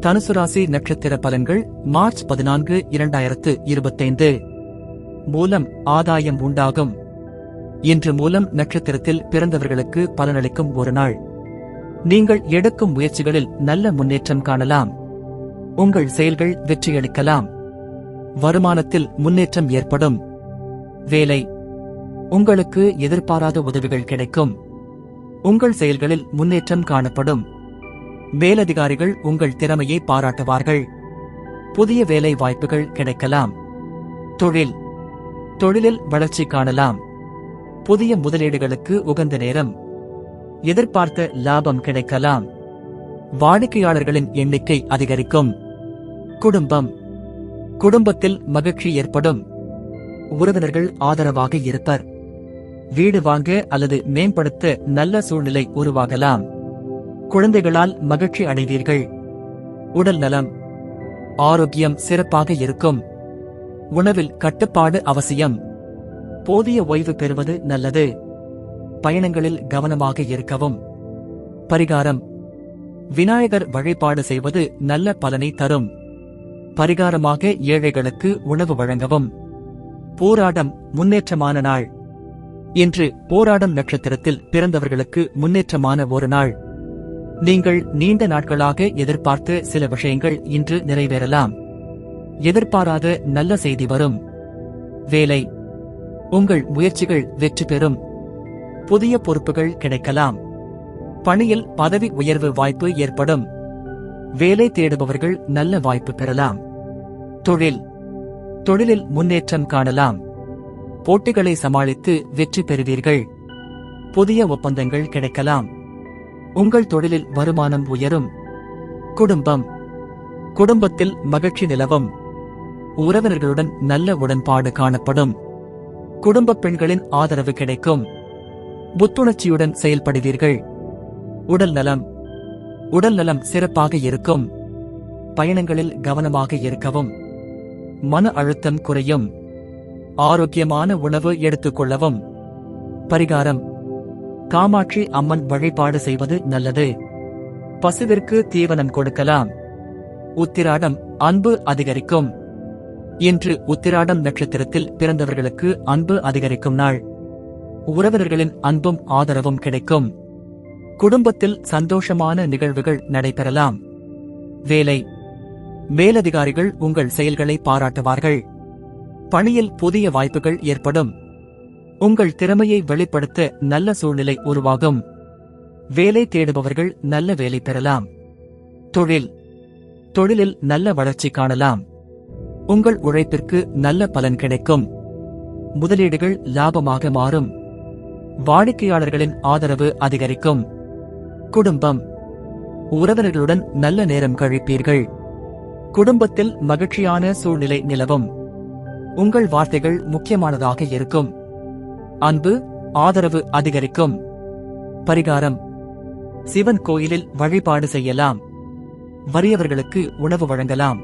தனுசு ராசி நட்சத்திர பலன்கள் மார்ச் பதினான்கு இரண்டாயிரத்து இருபத்தைந்து. மூலம் ஆதாயம் உண்டாகும். இன்று மூலம் நட்சத்திரத்தில் பிறந்தவர்களுக்கு பலனளிக்கும் ஒரு நாள். நீங்கள் எடுக்கும் முயற்சிகளில் நல்ல முன்னேற்றம் காணலாம். உங்கள் செயல்கள் வெற்றியளிக்கலாம். வருமானத்தில் முன்னேற்றம் ஏற்படும். வேலை. உங்களுக்கு எதிர்பாராத உதவிகள் கிடைக்கும். உங்கள் செயல்களில் முன்னேற்றம் காணப்படும். மேலதிகாரிகள் உங்கள் திறமையை பாராட்டுவார்கள். புதிய வேலை வாய்ப்புகள் கிடைக்கலாம். தொழில். தொழிலில் வளர்ச்சி காணலாம். புதிய முதலீடுகளுக்கு உகந்த நேரம். எதிர்பார்த்த லாபம் கிடைக்கலாம். வாடிக்கையாளர்களின் எண்ணிக்கை அதிகரிக்கும். குடும்பம். குடும்பத்தில் மகிழ்ச்சி ஏற்படும். உறவினர்கள் ஆதரவாக இருப்பர். வீடு வாங்க அல்லது மேம்படுத்த நல்ல சூழ்நிலை உருவாகலாம். குழந்தைகளால் மகிழ்ச்சி அடைவீர்கள். உடல் நலம் ஆரோக்கியம் சிறப்பாக இருக்கும். உணவில் கட்டுப்பாடு அவசியம். போதிய ஓய்வு பெறுவது நல்லது. பயணங்களில் கவனமாக இருக்கவும். பரிகாரம் விநாயகர் வழிபாடு செய்வது நல்ல பலனை தரும். பரிகாரமாக ஏழைகளுக்கு உணவு வழங்கவும். போராடம் முன்னேற்றமான நாள். இன்று போராடம் நட்சத்திரத்தில் பிறந்தவர்களுக்கு முன்னேற்றமான ஒரு நாள். நீங்கள் நீண்ட நாட்களாக எதிர்பார்த்த சில விஷயங்கள் இன்று நிறைவேறலாம். எதிர்பாராத நல்ல செய்தி வரும். வேலை. உங்கள் முயற்சிகள் வெற்றி பெறும். புதிய பொறுப்புகள் கிடைக்கலாம். பணியில் பதவி உயர்வு வாய்ப்பு ஏற்படும். வேலை தேடுபவர்கள் நல்ல வாய்ப்பு பெறலாம். தொழில். தொழிலில் முன்னேற்றம் காணலாம். போட்டிகளை சமாளித்து வெற்றி பெறுவீர்கள். புதிய ஒப்பந்தங்கள் கிடைக்கலாம். உங்கள் தொழிலில் வருமானம் உயரும். குடும்பம். குடும்பத்தில் மகிழ்ச்சி நிலவும். உறவினர்களுடன் நல்ல உடன்பாடு காணப்படும். குடும்பப் பெண்களின் ஆதரவு கிடைக்கும். புத்துணர்ச்சியுடன் செயல்படுவீர்கள். உடல் நலம். உடல் நலம் சிறப்பாக இருக்கும். பயணங்களில் கவனமாக இருக்கவும். மன அழுத்தம் குறையும். ஆரோக்கியமான உணவு எடுத்துக்கொள்ளவும் பரிகாரம். காமாட்சி அம்மன் வழிபாடு செய்வது நல்லது. பசுவிற்கு தீவனம் கொடுக்கலாம். உத்திராடம் அன்பு அதிகரிக்கும். இன்று உத்திராடம் நட்சத்திரத்தில் பிறந்தவர்களுக்கு அன்பு அதிகரிக்கும் நாள். உறவினர்களின் அன்பும் ஆதரவும் கிடைக்கும். குடும்பத்தில் சந்தோஷமான நிகழ்வுகள் நடைபெறலாம். வேலை. மேலதிகாரிகள் உங்கள் செயல்களை பாராட்டுவார்கள். பணியில் புதிய வாய்ப்புகள் ஏற்படும். உங்கள் திறமையை வெளிப்படுத்த நல்ல சூழ்நிலை உருவாகும். வேலை தேடுபவர்கள் நல்ல வேலை பெறலாம். தொழில். தொழிலில் நல்ல வளர்ச்சி காணலாம். உங்கள் உழைப்பிற்கு நல்ல பலன் கிடைக்கும். முதலீடுகள் லாபமாக மாறும். வாடிக்கையாளர்களின் ஆதரவு அதிகரிக்கும். குடும்பம். உறவினர்களுடன் நல்ல நேரம் கழிப்பீர்கள். குடும்பத்தில் மகிழ்ச்சியான சூழ்நிலை நிலவும். உங்கள் வார்த்தைகள் முக்கியமானதாக இருக்கும். அன்பு ஆதரவு அதிகரிக்கும். பரிகாரம். சிவன் கோயிலில் வழிபாடு செய்யலாம். வறியவர்களுக்கு உணவு வழங்கலாம்.